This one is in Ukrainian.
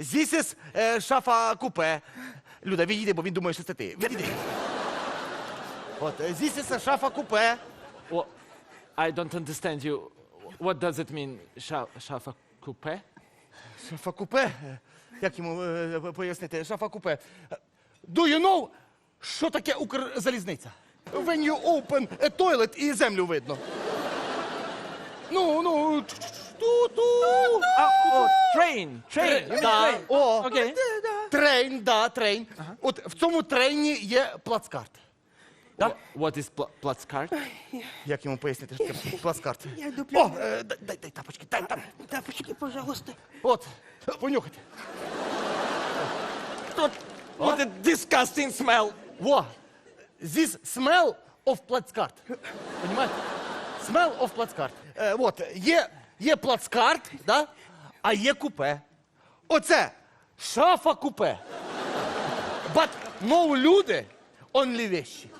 This is е, шафа купе. Люда, відійди, бо він думає, що це ти. Відійди. От, е, this is шафа купе. Well, I don't understand you. What does it mean, sha- shafa coupe? Шафа купе? Е, Як йому е, пояснити? Шафа купе. Е, Do you know, що таке Укрзалізниця? When you open a toilet і землю видно. Ну, ну, ту-ту. Ah, oh, train, train. You mean Да, train. о, Окей. трейн, да, трейн. От в цьому трейні є плацкарт. Wha- What is pl- плацкарт? Як йому пояснити, що це плацкарт? Я йду О, е, дай, дай, дай тапочки, дай там. Тапочки, пожалуйста. От, понюхайте. What a disgusting smell. Во! This smell of плацкарт. Понимаєте? Smell of плацкарт. Е, от, є, є плацкарт, да? а є купе. Оце шафа купе. But no люди, only вещі.